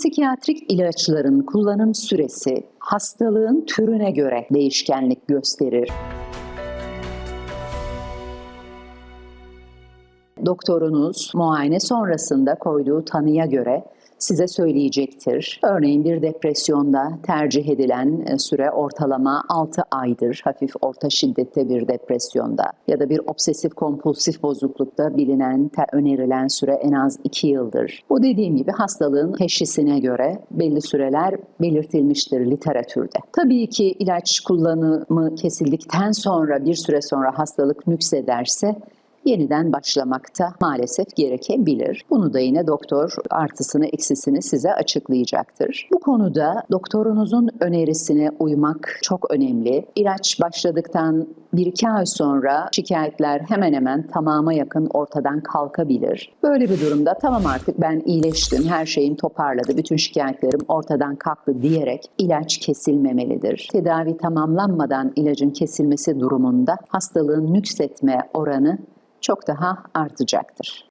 Antipsikiyatrik ilaçların kullanım süresi hastalığın türüne göre değişkenlik gösterir. Doktorunuz muayene sonrasında koyduğu tanıya göre size söyleyecektir. Örneğin bir depresyonda tercih edilen e, süre ortalama 6 aydır. Hafif orta şiddette bir depresyonda ya da bir obsesif kompulsif bozuklukta bilinen, önerilen süre en az 2 yıldır. Bu dediğim gibi hastalığın teşhisine göre belli süreler belirtilmiştir literatürde. Tabii ki ilaç kullanımı kesildikten sonra bir süre sonra hastalık nüksederse yeniden başlamakta maalesef gerekebilir. Bunu da yine doktor artısını eksisini size açıklayacaktır. Bu konuda doktorunuzun önerisine uymak çok önemli. İlaç başladıktan bir iki ay sonra şikayetler hemen hemen tamama yakın ortadan kalkabilir. Böyle bir durumda tamam artık ben iyileştim, her şeyim toparladı, bütün şikayetlerim ortadan kalktı diyerek ilaç kesilmemelidir. Tedavi tamamlanmadan ilacın kesilmesi durumunda hastalığın nüksetme oranı çok daha artacaktır.